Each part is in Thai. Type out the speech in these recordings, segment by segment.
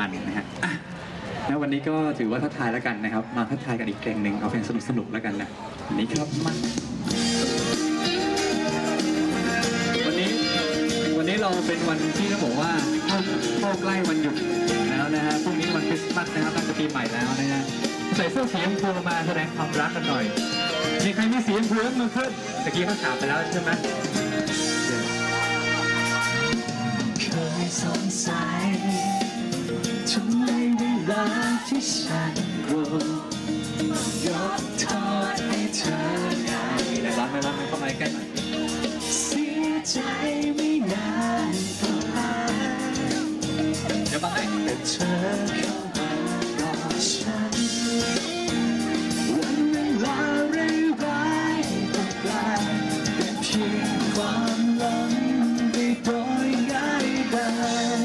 อันนะฮะอะแล้ววันนี้ก็ถือว่าทักทายแล้วกันนะครับ มาทักทายกันอีกเพลงหนึ่งเอาเพลงสนุกๆแล้วกันนะวันนี้ครับมาวันนี้วันนี้เราเป็นวันที่ต้องบอกว่าเข้าใกล้วันหยุดแล้วนะฮะพรุ่งนี้วันคริสต์มาสนะครับตั้งแต่ปีใหม่แล้วนะฮะใส่เสื้อสีชมพูมาแสดงความรักกันหน่อยมีใครมีสีชมพูยกมือขึ้นตะกี้เขาถามไปแล้วใช่ไหมเคยสงสัย ที่ฉันโกรธยกโทษให้เธอได้เดี๋ยวรักไหมรักไหมเข้ามาใกล้หน่อยเสียใจไม่นานก็หายเดี๋ยวมาให้แต่เธอเข้ามากอฉันวันเวลาเร้ายๆก็กลายเป็นเพียงความหลังไปโดยง่ายดาย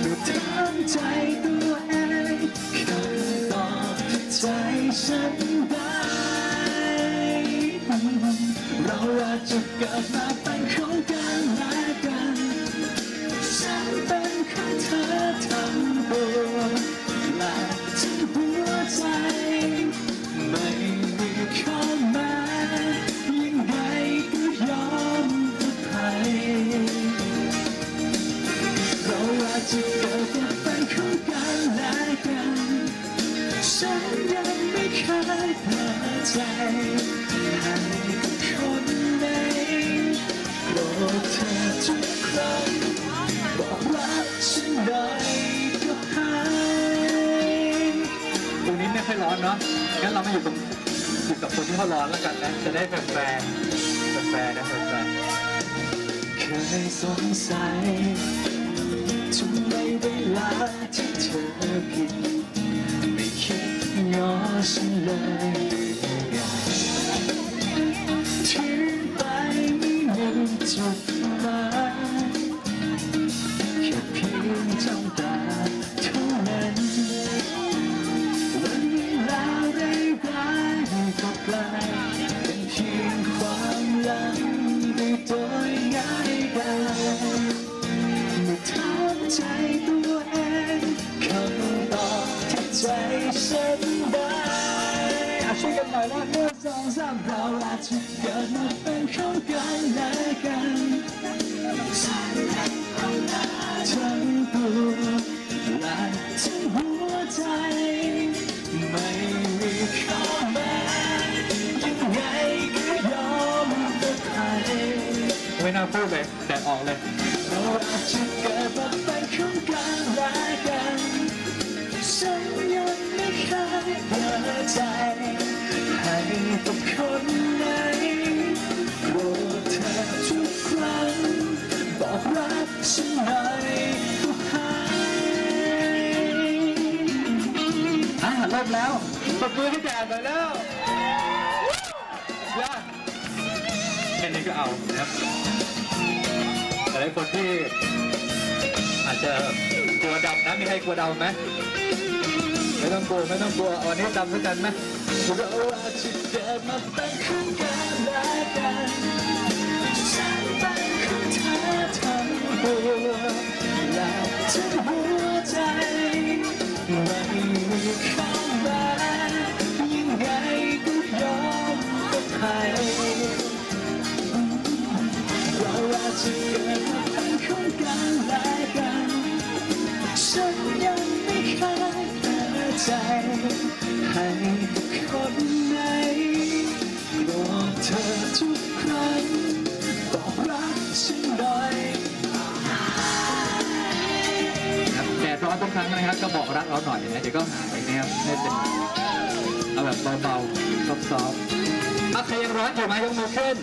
เมื่อถามใจตัว เราอาจจะเกิดมาเป็นของกันและกันฉันเป็นของเธอทั้งตัวและทั้งหัวใจ ไม่มีข้อแม้ยังไงก็ยอมอภัยเราอาจจะเกิดมาเป็นของกันและกันฉันยังไม่เคยเปิดใจให้ บอกรักฉันหน่อยก็หายตรงนี้ไม่ค่อยร้อนเนาะ งั้นเรามาอยู่ตรงอยู่กับคนที่เขาร้อนแล้วกันนะ จะได้แฟร์แฟร์แฟร์นะแฟร์แฟร์เคยสงสัยทำไมเวลาที่เธอผิด ไม่คิดง้อฉันเลย อาช่วยกันหน่องสองสามเราอาจจะเกิดมาเป็นของกันและกันฉันเป็นคนละทั้งตัวและทั้งหัวใจ ไม่มีข้อแม้ยังไงก็ยอมอภัยไม่น่าพูดเลยแดดออกเลยเราอาจจะเกิดมาเป็นของกันและกัน อะเริ่มแล้วปรบมือให้แดดหน่อยแล้วยอดแค่นี้ก็เอานะครับแต่หลายคนที่อาจจะกลัวดำนะมีใครกลัวดำไหมไม่ต้องกลัวไม่ต้องกลัวเอาวันนี้ดำด้วยกันไหมเราอาจจะเกิดมาเป็นของกันและกันฉันเป็นของเธอทั้งตัวและทั้งหั เอาจจะเกิดมาเป็นของกันและกันฉันยังไม่เคยเปิดใจ ให้กับคนไหนโปรดเธอทุกครั้งบอกรักฉันหน่อยครับแดดร้อนทุกครั้งนะครับ ก็บอกรักเราหน่อยนะเดี๋ยวก็หายนะครับไม่เป็นไรเอาแบบเบาๆซอฟๆเอาใครยังร้อนอยู่ไหมยกมือขึ้น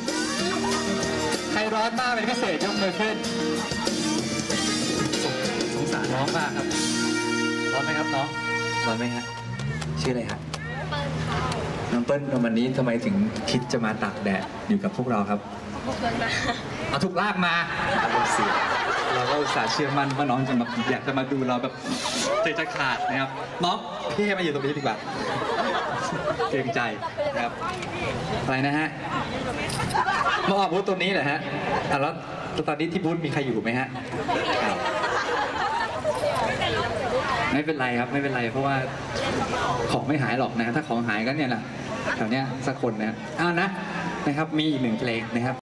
ใครร้อนมากเป็นพิเศษยกมือขึ้นสงสงสารน้องมากครับ ร้อนไหมครับน้อง ร้อนไหมฮะ ชื่ออะไรครับน้องเปิ้ลวันนี้ทำไมถึงคิดจะมาตากแดดอยู่กับพวกเราครับพวกนั้นมาเอาถูกลากมาอารมณ์เสียเราก็อุตส่าห์เชื่อมั่นว่าน้องจะมาอยากจะมาดูเราแบบใจจะขาดนะครับ น้องพี่ให้มาอยู่ตรงนี้ดีกว่า เกรงใจนะครับอะไรนะฮะมาออกบูธตัวนี้เหรอฮะอะแล้วตอนนี้ที่บูธมีใครอยู่ไหมฮะไม่เป็นไรครับไม่เป็นไรเพราะว่าของไม่หายหรอกนะถ้าของหายก็เนี่ยแหละแถวเนี้ยสักคนนะอ้าวนะนะครับมีอีกหนึ่งเพลงนะครับ